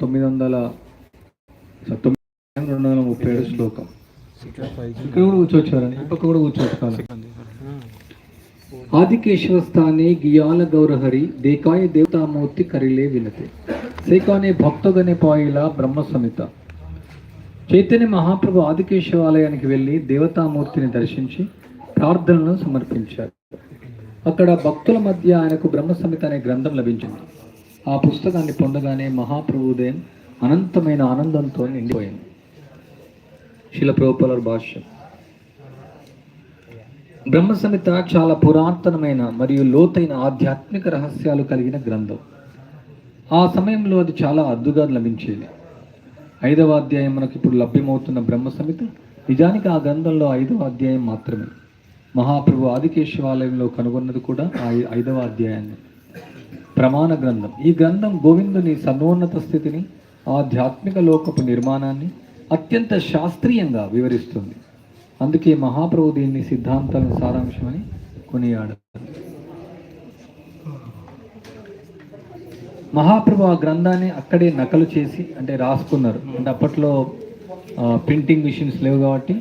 తొమ్మిది వందల తొమ్మిది రెండు వందల ముప్పై ఏడు శ్లోకం. ఇక్కడ కూడా కూర్చోవచ్చారని ఈ పక్క కూడా కూర్చోవచ్చు కాదు. స్థానే గియాల గౌరహరి దేకాయ దేవతామూర్తి కరిలే వినతే. సేకానే భక్తగనే పాయిల బ్రహ్మ సమిత. చైతన్య మహాప్రభు ఆదికేశవాలయానికి వెళ్ళి దేవతామూర్తిని దర్శించి ప్రార్థనలను సమర్పించారు. అక్కడ భక్తుల మధ్య ఆయనకు బ్రహ్మ సమిత అనే గ్రంథం లభించింది. ఆ పుస్తకాన్ని పొందగానే మహాప్రభుదయం అనంతమైన ఆనందంతో నిండిపోయింది శిలప్రోపల భాష్యం. బ్రహ్మ సమిత చాలా పురాతనమైన మరియు లోతైన ఆధ్యాత్మిక రహస్యాలు కలిగిన గ్రంథం. ఆ సమయంలో అది చాలా అద్దుగా లభించేది. ఐదవ అధ్యాయం మనకు ఇప్పుడు లభ్యమవుతున్న బ్రహ్మ సమిత నిజానికి ఆ గ్రంథంలో ఐదవ అధ్యాయం మాత్రమే. మహాప్రభు ఆదికేశ్వాలయంలో కనుగొన్నది కూడా ఆ ఐదవ అధ్యాయాన్ని. ప్రమాణ గ్రంథం. ఈ గ్రంథం గోవిందుని సర్వోన్నత స్థితిని ఆధ్యాత్మిక లోకపు నిర్మాణాన్ని అత్యంత శాస్త్రీయంగా వివరిస్తుంది. అందుకే మహాప్రభు దీన్ని సిద్ధాంతాలను సారాంశమని కొనియాడారు. మహాప్రభు ఆ గ్రంథాన్ని అక్కడే నకలు చేసి అంటే రాసుకున్నారు. అంటే అప్పట్లో ప్రింటింగ్ మిషన్స్ లేవు కాబట్టి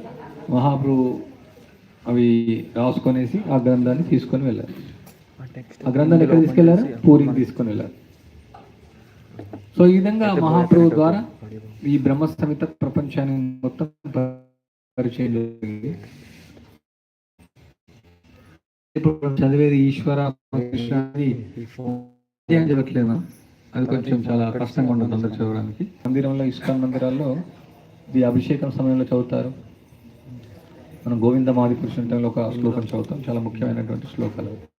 మహాప్రభు అవి రాసుకొనేసి ఆ గ్రంథాన్ని తీసుకొని వెళ్ళారు. ఆ గ్రంథాన్ని ఎక్కడ తీసుకెళ్ళారు? పూరికి తీసుకొని వెళ్ళారు. సో ఈ విధంగా మహాప్రభు ద్వారా ఈ బ్రహ్మ సమిత ప్రపంచాన్ని మొత్తం పరిచయం జరిగింది. ఇప్పుడు చదివేది ఈశ్వర చదవట్లేదు. అది కొంచెం చాలా కష్టంగా ఉంటుంది అందరు చదవడానికి. మందిరంలో ఇస్కాన్ మందిరాల్లో ఇది అభిషేకం సమయంలో చదువుతారు. మనం గోవింద మాదిపురుషుని టైంలో ఒక శ్లోకం చదువుతాం. చాలా ముఖ్యమైనటువంటి శ్లోకాలు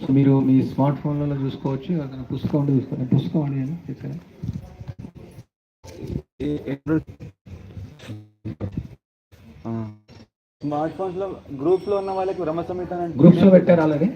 సో మీరు మీ స్మార్ట్ ఫోన్లలో చూసుకోవచ్చు ఏదైనా పుస్తకం ఉంటే చూసుకోండి పుస్తకం అడిగాను ఇక్కడ స్మార్ట్ ఫోన్స్లో గ్రూప్స్లో ఉన్న వాళ్ళకి బ్రహ్మ సంహిత అని గ్రూప్స్లో పెట్టారు ఆల్రెడీ